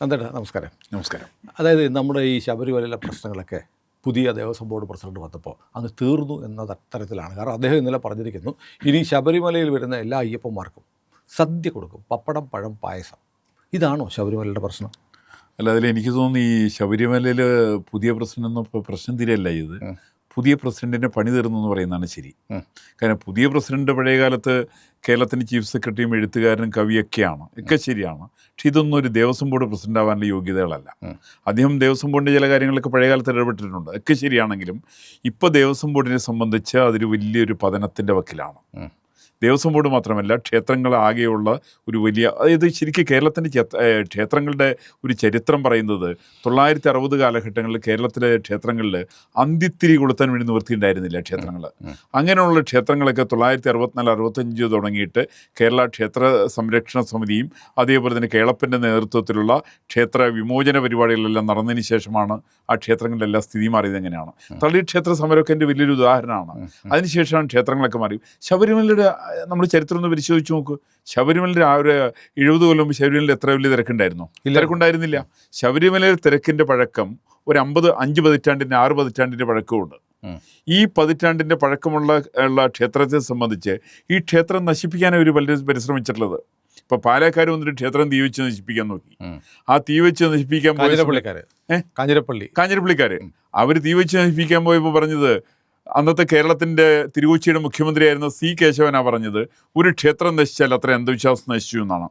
നന്ദേട്ടാ നമസ്കാരം. നമസ്കാരം. അതായത് നമ്മുടെ ഈ ശബരിമലയിലെ പ്രശ്നങ്ങളൊക്കെ പുതിയ ദേവസ്വം ബോർഡ് പ്രസിഡന്റ് വന്നപ്പോൾ അങ്ങ് തീർന്നു എന്ന തരത്തിലാണ്. കാരണം അദ്ദേഹം ഇന്നലെ പറഞ്ഞിരിക്കുന്നു ഇനി ശബരിമലയിൽ വരുന്ന എല്ലാ അയ്യപ്പന്മാർക്കും സദ്യ കൊടുക്കും. പപ്പടം പഴം പായസം. ഇതാണോ ശബരിമലയുടെ പ്രശ്നം? അല്ല അതിൽ എനിക്ക് തോന്നുന്നു ഈ ശബരിമലയിൽ പുതിയ പ്രശ്നം എന്നപ്പോൾ പ്രശ്നം തിരിയല്ല ഇത്. പുതിയ പ്രസിഡന്റിനെ പണി തീർന്നു എന്ന് പറയുന്നതാണ് ശരി. കാരണം പുതിയ പ്രസിഡന്റ് പഴയ കാലത്ത് കേരളത്തിന് ചീഫ് സെക്രട്ടറിയും എഴുത്തുകാരനും കവിയൊക്കെയാണ്. ഒക്കെ ശരിയാണ്. പക്ഷെ ഇതൊന്നും ഒരു ദേവസ്വം ബോർഡ് പ്രസിഡന്റ് ആവാനുള്ള യോഗ്യതകളല്ല. അദ്ദേഹം ദേവസ്വം ബോർഡിന്റെ ചില കാര്യങ്ങളൊക്കെ പഴയ കാലത്ത് ഇടപെട്ടിട്ടുണ്ട്. ഒക്കെ ശരിയാണെങ്കിലും ഇപ്പോൾ ദേവസ്വം ബോർഡിനെ സംബന്ധിച്ച് അതൊരു വലിയൊരു പതനത്തിന്റെ വക്കിലാണ്. ദേവസ്വം ബോർഡ് മാത്രമല്ല ക്ഷേത്രങ്ങളാകെയുള്ള ഒരു വലിയ അതായത് ശരിക്കും കേരളത്തിന്റെ ക്ഷേത്രങ്ങളുടെ ഒരു ചരിത്രം പറയുന്നത് തൊള്ളായിരത്തി അറുപത് കാലഘട്ടങ്ങളിൽ കേരളത്തിലെ ക്ഷേത്രങ്ങളിൽ അന്തിത്തിരി കൊളുത്താൻ വേണ്ടി നിവൃത്തിയുണ്ടായിരുന്നില്ല ക്ഷേത്രങ്ങൾ. അങ്ങനെയുള്ള ക്ഷേത്രങ്ങളൊക്കെ തൊള്ളായിരത്തി അറുപത്തിനാല് അറുപത്തഞ്ച് തുടങ്ങിയിട്ട് കേരള ക്ഷേത്ര സംരക്ഷണ സമിതിയും അതേപോലെ തന്നെ കേളപ്പന്റെ നേതൃത്വത്തിലുള്ള ക്ഷേത്ര വിമോചന പരിപാടികളെല്ലാം നടന്നതിന് ശേഷമാണ് ആ ക്ഷേത്രങ്ങളുടെ എല്ലാം സ്ഥിതി മാറിയത് എങ്ങനെയാണ്. തള്ളി ക്ഷേത്ര സമരമൊക്കെ എന്റെ വലിയൊരു ഉദാഹരണമാണ്. അതിനുശേഷമാണ് ക്ഷേത്രങ്ങളൊക്കെ മാറി. ശബരിമലയുടെ നമ്മൾ ചരിത്രം ഒന്ന് പരിശോധിച്ച് നോക്ക്. ശബരിമലയിൽ ആ ഒരു എഴുപത് കൊല്ലം മുമ്പ് ശബരിമലയിൽ എത്ര വലിയ തിരക്കുണ്ടായിരുന്നു. തിരക്കുണ്ടായിരുന്നില്ല. ശബരിമലയിൽ തിരക്കിന്റെ പഴക്കം ഒരു അമ്പത് അഞ്ച് പതിറ്റാണ്ടിന്റെ ആറ് പതിറ്റാണ്ടിന്റെ പഴക്കമുണ്ട്. ഈ പതിറ്റാണ്ടിന്റെ പഴക്കമുള്ള ഉള്ള ക്ഷേത്രത്തെ സംബന്ധിച്ച് ഈ ക്ഷേത്രം നശിപ്പിക്കാനൊരു ഒരു വലിയ പരിശ്രമിച്ചിട്ടുള്ളത്. ഇപ്പൊ പാലക്കാർ വന്നിട്ട് ക്ഷേത്രം തീ വെച്ച് നശിപ്പിക്കാൻ നോക്കി. ആ തീ വെച്ച് നശിപ്പിക്കാൻ പോയ കാഞ്ഞിരപ്പള്ളിക്കാര്? കാഞ്ഞിരപ്പള്ളി. കാഞ്ഞിരപ്പള്ളിക്കാര്. അവർ തീ വെച്ച് നശിപ്പിക്കാൻ പോയപ്പോൾ പറഞ്ഞത് അന്നത്തെ കേരളത്തിന്റെ തിരുവച്ചിയുടെ മുഖ്യമന്ത്രിയായിരുന്ന സി കേശവനാ പറഞ്ഞത് ഒരു ക്ഷേത്രം നശിച്ചാൽ അത്ര അന്ധവിശ്വാസം നശിച്ചു എന്നാണ്.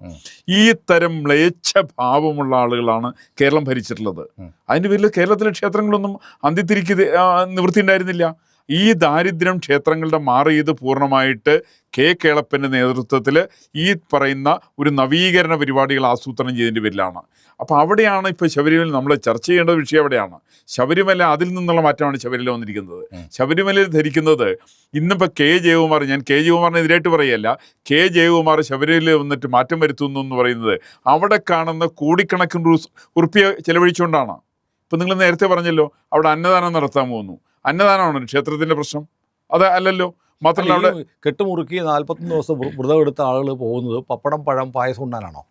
ഈ തരം മ്ലേച്ഛ ഭാവമുള്ള ആളുകളാണ് കേരളം ഭരിച്ചിട്ടുള്ളത്. അതിന്റെ അതിന്റെ പേരിൽ കേരളത്തിലെ ക്ഷേത്രങ്ങളൊന്നും അന്തിത്തിരിക്ക് നിവൃത്തി ഉണ്ടായിരുന്നില്ല ഈ ദാരിദ്ര്യം ക്ഷേത്രങ്ങളുടെ മാറിയത് പൂർണമായിട്ട് കെ കേളപ്പന്റെ നേതൃത്വത്തിൽ ഈ പറയുന്ന ഒരു നവീകരണ പരിപാടികൾ ആസൂത്രണം ചെയ്തതിന്റെ പേരിലാണ്. അപ്പോൾ അവിടെയാണ് ഇപ്പോൾ ശബരിമല നമ്മൾ ചർച്ച ചെയ്യേണ്ട വിഷയം അവിടെയാണ്. ശബരിമല അതിൽ നിന്നുള്ള മാറ്റമാണ് ശബരിമല വന്നിരിക്കുന്നത്. ശബരിമലയിൽ ധരിക്കുന്നത് ഇന്നിപ്പോൾ കെ ജയകുമാർ ഞാൻ കെ ജയകുമാറിനെതിരായിട്ട് പറയല്ല കെ ജയകുമാർ ശബരിമലയിൽ വന്നിട്ട് മാറ്റം വരുത്തുന്നു എന്ന് പറയുന്നത് അവിടെ കാണുന്ന കോടിക്കണക്കിന് റുപ്പിയെ ചെലവഴിച്ചുകൊണ്ടാണ്. ഇപ്പം നിങ്ങൾ നേരത്തെ പറഞ്ഞല്ലോ അവിടെ അന്നദാനം നടത്താൻ പോകുന്നു. അന്നദാനമാണോ ക്ഷേത്രത്തിന്റെ പ്രശ്നം. അത് അല്ലല്ലോ. മാത്രമല്ല അവിടെ കെട്ടുമുറുക്കി നാൽപ്പത്തൊന്ന് ദിവസം വ്ര- വ്രതം എടുത്ത ആളുകൾ പോകുന്നത് പപ്പടം പഴം പായസം ഉണ്ടാനാണോ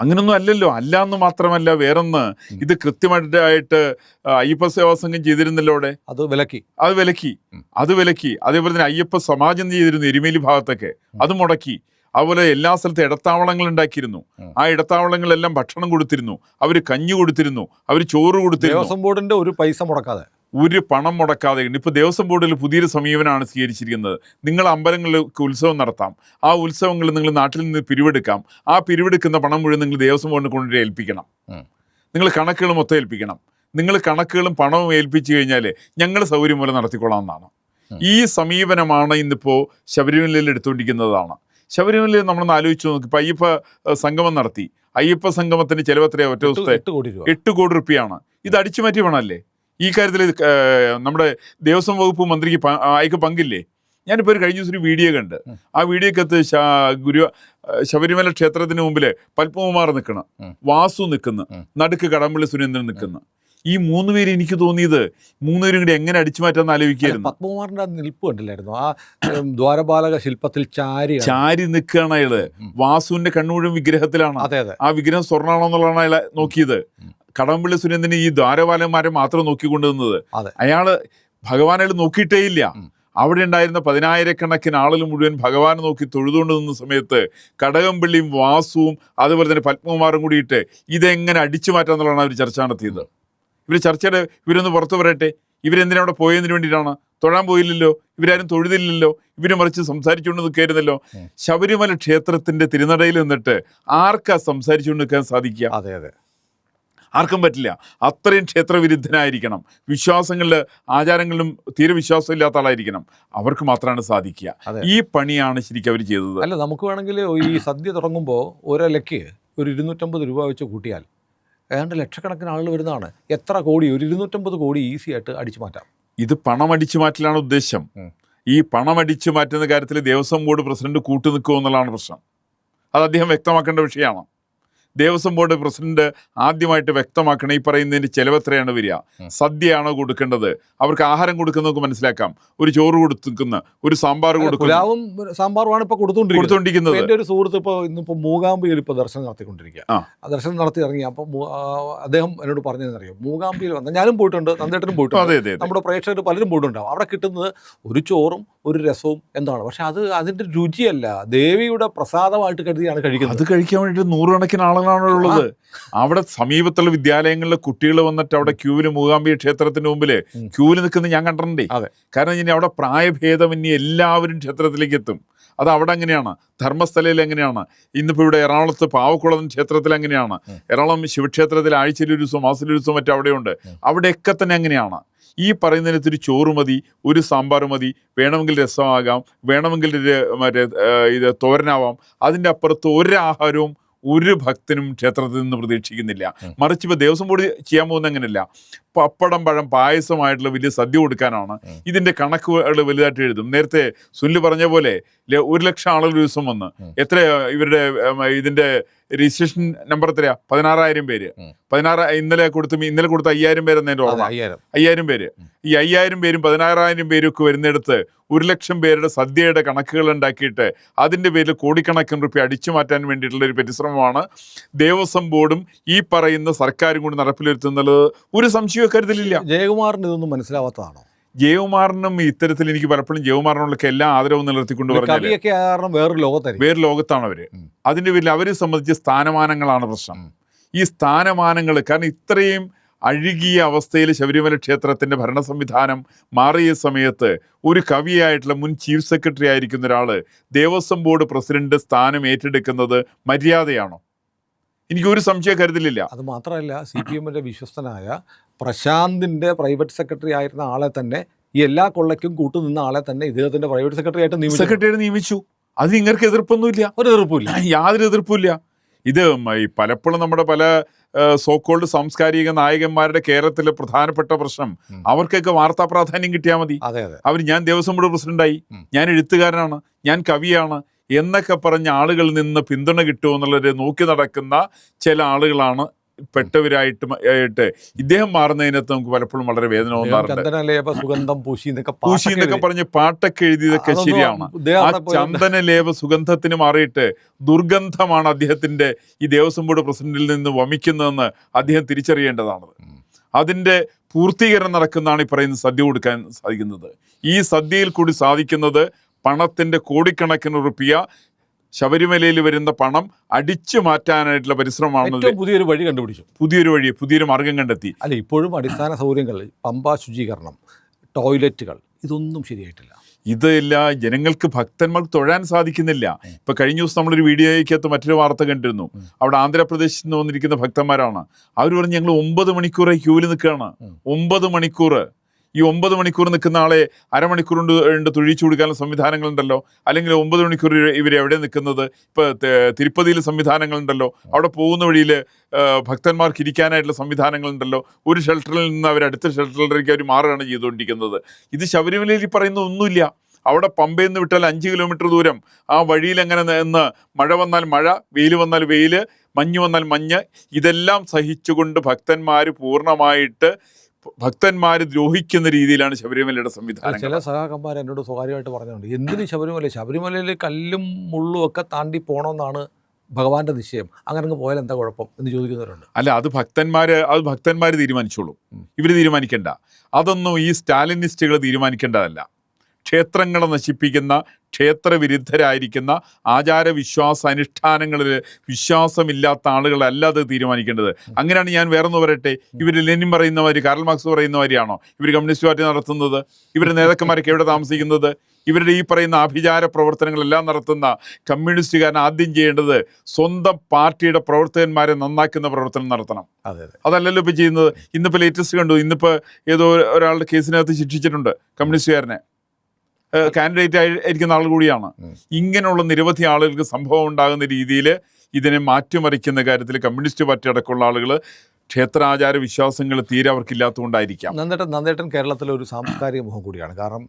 അങ്ങനൊന്നും അല്ലല്ലോ. അല്ല എന്ന് മാത്രമല്ല വേറൊന്ന്. ഇത് കൃത്യമായിട്ട് അയ്യപ്പ സേവാ സംഘം ചെയ്തിരുന്നല്ലോ അവിടെ. അത് വിലക്കി. അത് വിലക്കി. അത് വിലക്കി. അതേപോലെ തന്നെ അയ്യപ്പ സമാജം ചെയ്തിരുന്നു? എരുമേലി ഭാഗത്തൊക്കെ. അത് മുടക്കി. അതുപോലെ എല്ലാ സ്ഥലത്തും ഇടത്താവളങ്ങൾ ഉണ്ടാക്കിയിരുന്നു. ആ ഇടത്താവളങ്ങളെല്ലാം ഭക്ഷണം കൊടുത്തിരുന്നു. അവർ കഞ്ഞി കൊടുത്തിരുന്നു. അവർ ചോറ് കൊടുത്തിരുന്നു. ദേവസ്വം ബോർഡിന്റെ ഒരു പൈസ മുടക്കാതെ. ഒരു പണം മുടക്കാതെ ഉണ്ട് ഇപ്പോൾ ദേവസ്വം ബോർഡിൽ പുതിയൊരു സമീപനമാണ് സ്വീകരിച്ചിരിക്കുന്നത്. നിങ്ങൾ അമ്പലങ്ങളിലേക്ക് ഉത്സവം നടത്താം. ആ ഉത്സവങ്ങളിൽ നിങ്ങൾ നാട്ടിൽ നിന്ന് പിരിവെടുക്കാം. ആ പിരിവെടുക്കുന്ന പണം മുഴുവൻ നിങ്ങൾ ദേവസ്വം ബോർഡിന് കൊണ്ടുപോയി ഏൽപ്പിക്കണം. നിങ്ങൾ കണക്കുകൾ മൊത്തം ഏൽപ്പിക്കണം. നിങ്ങൾ കണക്കുകളും പണവും ഏൽപ്പിച്ചു കഴിഞ്ഞാൽ ഞങ്ങൾ സൗകര്യം പോലെ നടത്തിക്കൊള്ളാം എന്നാണ് ഈ സമീപനമാണ് ഇന്നിപ്പോൾ ശബരിമലയിൽ എടുത്തുകൊണ്ടിരിക്കുന്നതാണ്. ശബരിമലയിൽ നമ്മളൊന്ന് ആലോചിച്ച് നോക്കി. ഇപ്പം അയ്യപ്പ സംഗമം നടത്തി. അയ്യപ്പ സംഗമത്തിന് ചിലവ് എത്രയാണ് ഒറ്റ ദിവസത്തെ എട്ട് കോടി രൂപയാണ് എട്ട് കോടി റുപ്യാണ്. ഇത് അടിച്ചു മാറ്റി വേണമല്ലേ? ഈ കാര്യത്തിൽ നമ്മുടെ ദേവസ്വം വകുപ്പ് മന്ത്രിക്ക് അയക്ക് പങ്കില്ലേ? ഞാനിപ്പോൾ ഒരു കഴിഞ്ഞ ദിവസം ഒരു വീഡിയോ കണ്ട്. ആ വീഡിയോക്കകത്ത് ഗുരു ശബരിമല ക്ഷേത്രത്തിന് മുമ്പിൽ പത്മകുമാർ നിൽക്കണം. വാസു നിൽക്കുന്നു. നടുക്ക് കടമ്പള്ളി സുരേന്ദ്രൻ നിൽക്കുന്ന. ഈ മൂന്ന് പേര് എനിക്ക് തോന്നിയത് മൂന്നുപേരും കൂടി എങ്ങനെ അടിച്ചു മാറ്റാന്ന് ആലോചിക്കായിരുന്നു പത്മകുമാറിന്റെ നിൽപ്പ് കണ്ടില്ലായിരുന്നു. ആ ദ്വാരപാലക ശില്പത്തിൽ ചാരി ചാരി നിൽക്കുകയാണ് അയാൾ. വാസുവിന്റെ കണ്ണൂഴും വിഗ്രഹത്തിലാണ്. അതെ അതെ. ആ വിഗ്രഹം സ്വർണാണോ എന്നുള്ളതാണ് അയാളെ നോക്കിയത്. കടമ്പള്ളി സുരേന്ദ്രൻ ഈ ദ്വാരപാലന്മാരെ മാത്രം നോക്കിക്കൊണ്ടുവന്നത് അതെ. അയാൾ ഭഗവാനെ നോക്കിയിട്ടേ ഇല്ല. അവിടെ ഉണ്ടായിരുന്ന പതിനായിരക്കണക്കിന് ആളുകൾ മുഴുവൻ ഭഗവാനെ നോക്കി തൊഴുതുകൊണ്ട് നിന്ന സമയത്ത് കടകംപള്ളിയും വാസുവും അതുപോലെ തന്നെ പത്മകുമാറും കൂടിയിട്ട് ഇതെങ്ങനെ അടിച്ചു മാറ്റാന്നുള്ളതാണ് അവർ ചർച്ച നടത്തിയത് ഇവർ ചർച്ചയുടെ ഇവരൊന്ന് പുറത്തു വരട്ടെ ഇവരെന്തിനാ അവിടെ പോയതിന് വേണ്ടിയിട്ടാണ്? തൊഴാൻ പോയില്ലല്ലോ? ഇവരാരും തൊഴുതില്ലല്ലോ? ഇവർ മറിച്ച് സംസാരിച്ചുകൊണ്ട് നിൽക്കായിരുന്നല്ലോ. ശബരിമല ക്ഷേത്രത്തിന്റെ തിരുനടയിൽ നിന്നിട്ട് ആർക്കാ സംസാരിച്ചുകൊണ്ട് നിൽക്കാൻ സാധിക്കുക? അതെ അതെ. ആർക്കും പറ്റില്ല. അത്രയും ക്ഷേത്രവിരുദ്ധനായിരിക്കണം. വിശ്വാസങ്ങളിൽ ആചാരങ്ങളിലും തീരെ വിശ്വാസം ഇല്ലാത്ത ആളായിരിക്കണം. അവർക്ക് മാത്രമാണ് സാധിക്കുക. ഈ പണിയാണ് ശരിക്കും അവർ ചെയ്തത്. അല്ല നമുക്ക് വേണമെങ്കിൽ ഈ സദ്യ തുടങ്ങുമ്പോൾ ഒരലയ്ക്ക് ഒരു ഇരുന്നൂറ്റമ്പത് രൂപ വെച്ച് കൂട്ടിയാൽ ഏതാണ്ട് ലക്ഷക്കണക്കിന് ആളുകൾ വരുന്നതാണ്. എത്ര കോടി? ഒരു ഇരുന്നൂറ്റമ്പത് കോടി ഈസി ആയിട്ട് അടിച്ചു മാറ്റാം. ഇത് പണം അടിച്ചു മാറ്റലാണ് ഉദ്ദേശം. ഈ പണം അടിച്ചു മാറ്റുന്ന കാര്യത്തിൽ ദേവസ്വം ബോർഡ് പ്രസിഡന്റ് കൂട്ടു നിൽക്കുമോ എന്നുള്ളതാണ് പ്രശ്നം. അത് അദ്ദേഹം വ്യക്തമാക്കേണ്ട വിഷയമാണ്. ദേവസ്വം ബോർഡ് പ്രസിഡന്റ് ആദ്യമായിട്ട് വ്യക്തമാക്കണം ഈ പറയുന്നതിന്റെ ചെലവ് എത്രയാണ് വരിക. സദ്യയാണോ കൊടുക്കേണ്ടത്? അവർക്ക് ആഹാരം കൊടുക്കുന്നതൊക്കെ മനസ്സിലാക്കാം. ഒരു ചോറ് കൊടുക്കുന്ന ഒരു സാമ്പാർ കൊടുക്കും സാമ്പാറുമാണ് ഇപ്പൊ കൊടുത്തുകൊണ്ടിരിക്കുന്നത്. കൊടുത്തുകൊണ്ടിരിക്കുന്നത്. എന്റെ ഒരു സുഹൃത്ത് ഇപ്പോൾ ഇന്നിപ്പോ മൂകാംബിയിൽ ഇപ്പോൾ ദർശനം നടത്തിക്കൊണ്ടിരിക്കുക. ദർശനം നടത്തി ഇറങ്ങി അപ്പോൾ അദ്ദേഹം എന്നോട് പറഞ്ഞതെന്നറിയോ മൂകാംബിയിൽ വന്ന ഞാനും പോയിട്ടുണ്ട് നന്ദേട്ടനും പോയിട്ടുണ്ട്. അതെ അതെ അതെ. നമ്മുടെ പ്രേക്ഷകർ പലരും പോയിട്ടുണ്ടാവും. അവിടെ കിട്ടുന്നത് ഒരു ചോറും ഒരു രസവും എന്താണ്? പക്ഷെ അത് അതിന്റെ രുചിയല്ല. ദേവിയുടെ പ്രസാദമായിട്ട് കരുതിയാണ് കഴിക്കുന്നത്. അത് കഴിക്കാൻ വേണ്ടിയിട്ട് നൂറുകണക്കിന് ആളുകളാണ് ഉള്ളത് അവിടെ സമീപത്തുള്ള വിദ്യാലയങ്ങളിലെ കുട്ടികൾ വന്നിട്ട് അവിടെ ക്യൂവിന് മൂകാംബി ക്ഷേത്രത്തിന് മുമ്പിൽ ഉം. ക്യൂവിൽ നിൽക്കുന്നത് ഞാൻ കണ്ടിട്ടുണ്ടേ. അതെ. കാരണം ഇനി അവിടെ പ്രായഭേദമന്യേ എല്ലാവരും ക്ഷേത്രത്തിലേക്ക് എത്തും. അത് അവിടെ എങ്ങനെയാണ്? ധർമ്മസ്ഥലയിൽ എങ്ങനെയാണ്? ഇന്നിപ്പോൾ ഇവിടെ എറണാകുളത്ത് പാവക്കുളം ക്ഷേത്രത്തിൽ എങ്ങനെയാണ്? എറണാകുളം ശിവക്ഷേത്രത്തിൽ ആഴ്ചയിൽ ഒരു ദിവസം മാസത്തിൽ ഒരു ദിവസം മറ്റും അവിടെയുണ്ട്. അവിടെയൊക്കെ തന്നെ എങ്ങനെയാണ്? ഈ പറയുന്നതിനകത്തൊരു ചോറ് മതി ഒരു സാമ്പാർ മതി വേണമെങ്കിൽ രസമാകാം വേണമെങ്കിൽ മറ്റേ ഇത് തോരനാവാം. അതിന്റെ അപ്പുറത്ത് ഒരാഹാരവും ഒരു ഭക്തനും ക്ഷേത്രത്തിൽ നിന്ന് പ്രതീക്ഷിക്കുന്നില്ല. മറിച്ച് ഇപ്പോൾ ദേവസ്വം ബോർഡ് ചെയ്യാൻ പോകുന്ന അങ്ങനെയല്ല പപ്പടം പഴം പായസമായിട്ടുള്ള വലിയ സദ്യ കൊടുക്കാനാണ്. ഇതിന്റെ ഇതിന്റെ കണക്കുകൾ വലുതായിട്ട് എഴുതും. നേരത്തെ സുനിൽ പറഞ്ഞ പോലെ ഒരു ലക്ഷം ആളുകൾ ദിവസം വന്ന്. എത്ര ഇവരുടെ ഇതിന്റെ ഇതിന്റെ രജിസ്ട്രേഷൻ നമ്പർ എത്രയാ? പതിനാറായിരം പേര്. പതിനാറ് ഇന്നലെ കൊടുത്ത് ഇന്നലെ കൊടുത്ത അയ്യായിരം പേരെന്ന് എന്റെ ഓർമ്മ. അയ്യായിരം. അയ്യായിരം പേര്. ഈ അയ്യായിരം പേരും പതിനാറായിരം പേരും ഒക്കെ വരുന്നിടത്ത് ഒരു ലക്ഷം പേരുടെ സദ്യയുടെ കണക്കുകൾ ഉണ്ടാക്കിയിട്ട് അതിന്റെ പേരിൽ കോടിക്കണക്കിന് റുപ്യ അടിച്ചു മാറ്റാൻ വേണ്ടിയിട്ടുള്ള ഒരു പരിശ്രമമാണ് ദേവസ്വം ബോർഡും ഈ പറയുന്ന സർക്കാരും കൂടി നടപ്പിലിരുത്തുന്നത്. ഒരു സംശയവും കരുതലില്ല ജയകുമാറിന് ഇതൊന്നും മനസ്സിലാവാത്തതാണോ? ജയകുമാറിനും ഇത്തരത്തിൽ എനിക്ക് പലപ്പോഴും ജയകുമാറിനുള്ള എല്ലാ ആദരവും നിലനിർത്തിക്കൊണ്ട് കാരണം വേറൊരു ലോകത്തായിരിക്കും. വേറെ ലോകത്താണ് അവർ. അതിന്റെ പേരിൽ അവരെ സംബന്ധിച്ച് സ്ഥാനമാനങ്ങളാണ് പ്രശ്നം. ഈ സ്ഥാനമാനങ്ങൾ കാരണം ഇത്രയും അഴുകിയ അവസ്ഥയിൽ ശബരിമല ക്ഷേത്രത്തിന്റെ ഭരണ സംവിധാനം മാറിയ സമയത്ത് ഒരു കവിയായിട്ടുള്ള മുൻ ചീഫ് സെക്രട്ടറി ആയിരിക്കുന്ന ഒരാൾ ദേവസ്വം ബോർഡ് പ്രസിഡന്റ് സ്ഥാനം ഏറ്റെടുക്കുന്നത് മര്യാദയാണോ? എനിക്ക് ഒരു സംശയം കരുതലില്ല. അത് മാത്രമല്ല സി പി എമ്മിന്റെ വിശ്വസ്തനായ പ്രശാന്തിന്റെ പ്രൈവറ്റ് സെക്രട്ടറി ആയിരുന്ന ആളെ തന്നെ ഈ എല്ലാ കൊള്ളയ്ക്കും കൂട്ടുനിന്ന ആളെ തന്നെ ഇദ്ദേഹത്തിന്റെ പ്രൈവറ്റ് സെക്രട്ടറി ആയിട്ട് നിയമിച്ചു. സെക്രട്ടറി നിയമിച്ചു. അത് നിങ്ങൾക്ക് എതിർപ്പൊന്നുമില്ല. ഒരു എതിർപ്പില്ല യാതൊരു എതിർപ്പില്ല ഇത് ഈ പലപ്പോഴും നമ്മുടെ പല സോക്കോൾഡ് സാംസ്കാരിക നായകന്മാരുടെ കേരളത്തിലെ പ്രധാനപ്പെട്ട പ്രശ്നം. അവർക്കൊക്കെ വാർത്താ പ്രാധാന്യം കിട്ടിയാൽ മതി. അതെ അതെ. അവർ ഞാൻ ദേവസ്വം ബോർഡ് പ്രസിഡന്റായി. ഞാൻ എഴുത്തുകാരനാണ്. ഞാൻ കവിയാണ്. എന്നൊക്കെ പറഞ്ഞ ആളുകളിൽ നിന്ന് പിന്തുണ കിട്ടുമെന്നുള്ളത് നോക്കി നടക്കുന്ന ചില ആളുകളാണ് പെട്ടവരായിട്ട് ആയിട്ട് ഇദ്ദേഹം മാറുന്നതിനകത്ത് നമുക്ക് പലപ്പോഴും വളരെ വേദന തോന്നാറുണ്ട് സുഗന്ധം പൂശി എന്നൊക്കെ പൂശി എന്നൊക്കെ. പറഞ്ഞ് പാട്ടൊക്കെ എഴുതിയതൊക്കെ ശരിയാണ് ആ ചന്ദനലേവ ചന്ദനലേപ സുഗന്ധത്തിന് മാറിയിട്ട് ദുർഗന്ധമാണ് അദ്ദേഹത്തിന്റെ ഈ ദേവസ്വം ബോർഡ് പ്രസിഡന്റിൽ നിന്ന് വമിക്കുന്നതെന്ന് അദ്ദേഹം തിരിച്ചറിയേണ്ടതാണ്. അതിന്റെ പൂർത്തീകരണം നടക്കുന്നതാണ് ഈ പറയുന്ന സദ്യ കൊടുക്കാൻ സാധിക്കുന്നത് ഈ സദ്യയിൽ കൂടി സാധിക്കുന്നത് പണത്തിന്റെ കോടിക്കണക്കിന് റുപ്യ ശബരിമലയിൽ വരുന്ന പണം അടിച്ചു മാറ്റാനായിട്ടുള്ള പരിശ്രമമാണ് പുതിയൊരു വഴി കണ്ടുപിടിച്ചു. പുതിയൊരു വഴി പുതിയൊരു മാർഗം കണ്ടെത്തി. അല്ല ഇപ്പോഴും അടിസ്ഥാന സൗകര്യങ്ങൾ പമ്പ ശുചീകരണം ടോയ്ലറ്റുകൾ ഇതൊന്നും ശരിയായിട്ടില്ല. ഇതല്ല ജനങ്ങൾക്ക് ഭക്തന്മാർക്ക് തൊഴാൻ സാധിക്കുന്നില്ല. ഇപ്പൊ കഴിഞ്ഞ ദിവസം നമ്മളൊരു വീഡിയോയ്ക്കകത്ത് മറ്റൊരു വാർത്ത കണ്ടിരുന്നു. അവിടെ ആന്ധ്രാപ്രദേശിൽ നിന്ന് വന്നിരിക്കുന്ന ഭക്തന്മാരാണ്. അവർ പറഞ്ഞു ഞങ്ങൾ ഒമ്പത് മണിക്കൂറെ ക്യൂവിൽ നിൽക്കുകയാണ്. ഒമ്പത് മണിക്കൂർ ഈ ഒമ്പത് മണിക്കൂർ നിൽക്കുന്ന ആളെ അരമണിക്കൂർ കൊണ്ട് ഉണ്ട് തൊഴിച്ചു കൊടുക്കാനുള്ള സംവിധാനങ്ങളുണ്ടല്ലോ? അല്ലെങ്കിൽ ഒമ്പത് മണിക്കൂർ ഇവർ എവിടെ നിൽക്കുന്നത്? ഇപ്പൊ ത- തിരുപ്പതിയിൽ സംവിധാനങ്ങളുണ്ടല്ലോ? അവിടെ പോകുന്ന വഴിയിൽ ഭക്തന്മാർക്ക് ഇരിക്കാനായിട്ടുള്ള സംവിധാനങ്ങളുണ്ടല്ലോ? ഒരു ഷെൽട്ടറിൽ നിന്ന് അവർ അടുത്ത ഷെൽട്ടറിലേക്ക് അവർ മാറുകയാണ് ചെയ്തുകൊണ്ടിരിക്കുന്നത്. ഇത് ശബരിമലയിൽ പറയുന്ന ഒന്നുമില്ല. അവിടെ പമ്പയിൽ നിന്ന് വിട്ടാൽ അഞ്ച് കിലോമീറ്റർ ദൂരം. ആ വഴിയിൽ എങ്ങനെ നിന്ന് മഴ വന്നാൽ മഴ വെയിൽ വന്നാൽ വെയിൽ മഞ്ഞ് വന്നാൽ മഞ്ഞ് ഇതെല്ലാം സഹിച്ചുകൊണ്ട് ഭക്തന്മാർ പൂർണമായിട്ട് ഭക്തന്മാർ ദ്രോഹിക്കുന്ന രീതിയിലാണ് ശബരിമലയുടെ സംവിധാനം ചില സഹാക്കന്മാർ എന്നോട് സ്വകാര്യമായിട്ട് പറഞ്ഞിട്ടുണ്ട്. എന്തിനും ശബരിമല ശബരിമലയിൽ കല്ലും മുള്ളും ഒക്കെ താണ്ടി പോകണമെന്നാണ് ഭഗവാന്റെ നിശ്ചയം. അങ്ങനെ അങ്ങ് പോയാൽ എന്താ കുഴപ്പം എന്ന് ചോദിക്കുന്നവരുണ്ട്. അല്ല അത് ഭക്തന്മാര് അത് ഭക്തന്മാർ തീരുമാനിച്ചോളും. ഇവർ ഇവർ തീരുമാനിക്കേണ്ട. അതൊന്നും ഈ സ്റ്റാലിനിസ്റ്റുകൾ തീരുമാനിക്കേണ്ടതല്ല. ക്ഷേത്രങ്ങളെ നശിപ്പിക്കുന്ന ക്ഷേത്രവിരുദ്ധരായിരിക്കുന്ന ആചാരവിശ്വാസ അനുഷ്ഠാനങ്ങളിൽ വിശ്വാസമില്ലാത്ത ആളുകളല്ല അത് തീരുമാനിക്കേണ്ടത്. അങ്ങനെയാണ് ഞാൻ വേറൊന്ന് പറയട്ടെ. ഇവർ ലെനിൻ പറയുന്നവര് കാരൽ മാർക്സ് പറയുന്നവരെയാണോ ഇവർ കമ്മ്യൂണിസ്റ്റ് പാർട്ടി നടത്തുന്നത്? ഇവരുടെ നേതാക്കന്മാരൊക്കെ എവിടെ താമസിക്കുന്നത്? ഇവരുടെ ഈ പറയുന്ന ആഭിചാര പ്രവർത്തനങ്ങളെല്ലാം നടത്തുന്ന കമ്മ്യൂണിസ്റ്റുകാരൻ ആദ്യം ചെയ്യേണ്ടത് സ്വന്തം പാർട്ടിയുടെ പ്രവർത്തകന്മാരെ നന്നാക്കുന്ന പ്രവർത്തനം നടത്തണം. അതെ അതെ. അതല്ലല്ലോ ഇപ്പൊ ചെയ്യുന്നത്. ഇന്നിപ്പോ ലേറ്റസ്റ്റ് കണ്ടു. ഇന്നിപ്പോ ഏതോ ഒരാളുടെ കേസിനകത്ത് ശിക്ഷിച്ചിട്ടുണ്ട് കമ്മ്യൂണിസ്റ്റുകാരനെ. കാൻഡിഡേറ്റ് ആയിരിക്കുന്ന ആൾ കൂടിയാണ്. ഇങ്ങനെയുള്ള നിരവധി ആളുകൾക്ക് സംഭവം ഉണ്ടാകുന്ന രീതിയിൽ ഇതിനെ മാറ്റിമറിക്കുന്ന കാര്യത്തിൽ കമ്മ്യൂണിസ്റ്റ് പാർട്ടി അടക്കമുള്ള ആളുകൾ ക്ഷേത്രാചാര വിശ്വാസങ്ങൾ തീരെ അവർക്കില്ലാത്തതുകൊണ്ടായിരിക്കാം. നന്ദേട്ടൻ നന്ദേട്ടൻ കേരളത്തിലെ ഒരു സാംസ്കാരിക മുഖം കൂടിയാണ്. കാരണം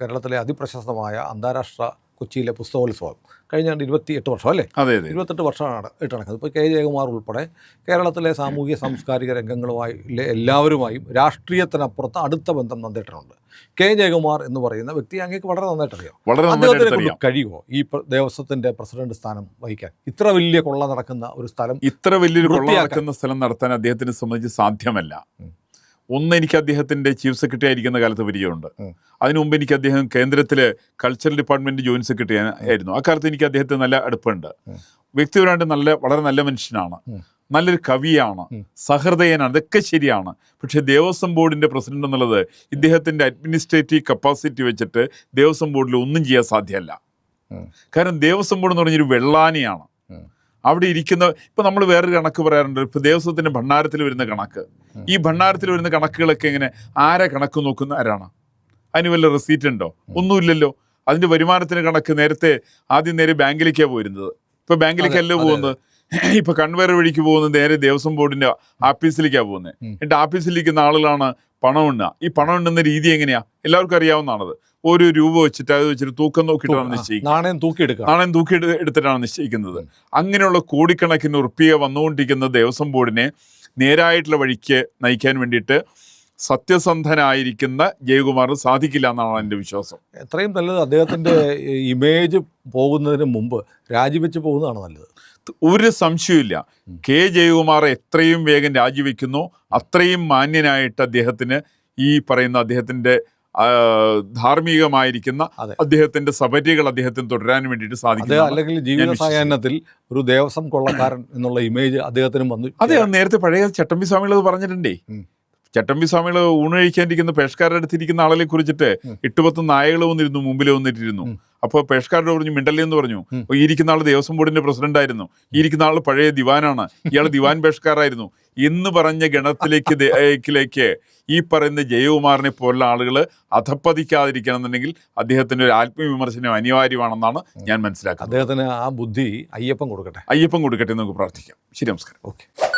കേരളത്തിലെ അതിപ്രശസ്തമായ അന്താരാഷ്ട്ര കൊച്ചിയിലെ പുസ്തകോത്സവം കഴിഞ്ഞ ഇരുപത്തി എട്ട് വർഷം അല്ലേ? അതെ അതെ. ഇരുപത്തെട്ട് വർഷമാണ് ഇട്ട് നടക്കുന്നത് ഇപ്പോൾ കെ. ജയകുമാർ ഉൾപ്പെടെ കേരളത്തിലെ സാമൂഹിക സാംസ്കാരിക രംഗങ്ങളുമായി എല്ലാവരുമായും രാഷ്ട്രീയത്തിനപ്പുറത്ത് അടുത്ത ബന്ധം നന്ദിട്ടിട്ടുണ്ട് കെ ജയകുമാർ എന്ന് പറയുന്ന വ്യക്തി അങ്ങേക്ക് വളരെ നന്നായിട്ട് അറിയാം വളരെ അദ്ദേഹത്തിനെ കൊണ്ട് കഴിയുമോ ഈ ദേവസ്വത്തിന്റെ പ്രസിഡന്റ് സ്ഥാനം വഹിക്കാൻ? ഇത്ര വലിയ കൊള്ള നടക്കുന്ന ഒരു സ്ഥലം ഇത്ര വലിയൊരു കൊള്ള നടക്കുന്ന സ്ഥലം നടത്താൻ അദ്ദേഹത്തിനെ സംബന്ധിച്ച് സാധ്യമല്ല. ഒന്ന് എനിക്ക് അദ്ദേഹത്തിന്റെ ചീഫ് സെക്രട്ടറി ആയിരിക്കുന്ന കാലത്ത് പരിചയമുണ്ട്. അതിനു മുമ്പ് എനിക്ക് അദ്ദേഹം കേന്ദ്രത്തിലെ കൾച്ചറൽ ഡിപ്പാർട്ട്മെന്റ് ജോയിന്റ് സെക്രട്ടറി ആയിരുന്നു. ആ കാലത്ത് എനിക്ക് അദ്ദേഹത്തെ നല്ല അടുപ്പമുണ്ട്. വ്യക്തിപരമായിട്ട് നല്ല വളരെ നല്ല മനുഷ്യനാണ്. നല്ലൊരു കവിയാണ്. സഹൃദയനാണ് ഇതൊക്കെ ശരിയാണ്. പക്ഷേ ദേവസ്വം ബോർഡിന്റെ പ്രസിഡന്റ് എന്നുള്ളത് ഇദ്ദേഹത്തിന്റെ അഡ്മിനിസ്ട്രേറ്റീവ് കപ്പാസിറ്റി വെച്ചിട്ട് ദേവസ്വം ബോർഡിൽ ഒന്നും ചെയ്യാൻ സാധ്യമല്ല. കാരണം ദേവസ്വം ബോർഡ് എന്ന് പറഞ്ഞൊരു വെള്ളാനിയാണ്. അവിടെ ഇരിക്കുന്ന ഇപ്പൊ നമ്മൾ വേറൊരു കണക്ക് പറയാറുണ്ട് ഇപ്പൊ ദേവസ്വത്തിന്റെ ഭണ്ഡാരത്തിൽ വരുന്ന കണക്ക്. ഈ ഭണ്ഡാരത്തിൽ വരുന്ന കണക്കുകളൊക്കെ എങ്ങനെ ആരെ കണക്ക് നോക്കുന്ന ആരാണ്? അതിന് വല്ല റെസീറ്റ് ഉണ്ടോ? ഒന്നുമില്ലല്ലോ. അതിന്റെ വരുമാനത്തിന് കണക്ക് നേരത്തെ ആദ്യം നേരെ ബാങ്കിലേക്കാണ് പോയിരുന്നത്. ഇപ്പൊ ബാങ്കിലേക്കല്ലോ പോകുന്നത്? ഇപ്പൊ കൺവെയർ വഴിക്ക് പോകുന്നത് നേരെ ദേവസ്വം ബോർഡിന്റെ ആഫീസിലേക്കാണ് പോകുന്നത്. എന്നിട്ട് ആഫീസിലിരിക്കുന്ന ആളുകളാണ് പണം ഉണ്ണുക ഈ പണം ഉണ്ണുന്ന രീതി എങ്ങനെയാ? എല്ലാവർക്കും അറിയാവുന്നതാണത്. ഒരു രൂപ വെച്ചിട്ട് അത് വെച്ചിട്ട് തൂക്കം നോക്കിയിട്ടാണ് നിശ്ചയിക്കുന്നത്. നാണയം തൂക്കിയെടുക്കുക. നാണയം തൂക്കി എടുത്തിട്ടാണ് നിശ്ചയിക്കുന്നത്. അങ്ങനെയുള്ള കോടിക്കണക്കിന് ഉറുപ്പിക വന്നുകൊണ്ടിരിക്കുന്ന ദേവസ്വം ബോർഡിനെ നേരായിട്ടുള്ള വഴിക്ക് നയിക്കാൻ വേണ്ടിയിട്ട് സത്യസന്ധനായിരിക്കുന്ന ജയകുമാർ സാധിക്കില്ല എന്നാണ് എന്റെ വിശ്വാസം. എത്രയും നല്ലത് അദ്ദേഹത്തിന്റെ ഇമേജ് പോകുന്നതിന് മുമ്പ് രാജിവെച്ച് പോകുന്നതാണ് നല്ലത്. ഒരു സംശയമില്ല കെ. ജയകുമാർ എത്രയും വേഗം രാജിവെക്കുന്നു. അത്രയും മാന്യനായിട്ട് അദ്ദേഹത്തിന് ഈ പറയുന്ന അദ്ദേഹത്തിന്റെ ആ, ധാർമ്മികമായിരിക്കുന്ന അദ്ദേഹത്തിന്റെ സബരികൾ അദ്ദേഹത്തിന് തുടരാൻ വേണ്ടിയിട്ട് സാധിക്കും അല്ലെങ്കിൽ ജീവിത. സായാഹ്നത്തിൽ ഒരു ദേവസ്വം കൊള്ളക്കാരൻ എന്നുള്ള ഇമേജ് അദ്ദേഹത്തിനും വന്നു. അതെ നേരത്തെ പഴയ ചട്ടമ്പി സ്വാമികൾ അത് പറഞ്ഞിട്ടുണ്ടേ. ചട്ടമ്പി സ്വാമികൾ ഊണ് കഴിക്കാണ്ടിരിക്കുന്ന പേഷ്കാരുടെ അടുത്തിരിക്കുന്ന ആളെ കുറിച്ചിട്ട്. എട്ടുപത്ത് നായകൾ വന്നിരുന്നു മുമ്പിൽ വന്നിട്ടിരുന്നു. അപ്പൊ അപ്പോൾ പേഷ്കാരോട് പറഞ്ഞു മിണ്ടല്ലേ എന്ന് പറഞ്ഞു. ഈ ഇരിക്കുന്ന ആൾ ദേവസ്വം ബോർഡിന്റെ പ്രസിഡന്റ് ആയിരുന്നു. ഈ ഇരിക്കുന്ന ആൾ പഴയ ദിവാനാണ്. ഇയാൾ ദിവാൻ പേഷ്കാരായിരുന്നു. എന്ന് പറഞ്ഞ ഗണത്തിലേക്ക് ഈ പറയുന്ന ജയകുമാറിനെ പോലുള്ള ആളുകൾ അധപ്പതിക്കാതിരിക്കണം എന്നുണ്ടെങ്കിൽ അദ്ദേഹത്തിന്റെ ഒരു ആത്മവിമർശനം അനിവാര്യമാണെന്നാണ് ഞാൻ മനസ്സിലാക്കുന്നത്. അദ്ദേഹത്തിന് ആ ബുദ്ധി അയ്യപ്പൻ കൊടുക്കട്ടെ. അയ്യപ്പൻ കൊടുക്കട്ടെ നമുക്ക് പ്രാർത്ഥിക്കാം. ശരി നമസ്കാരം. ഓക്കെ.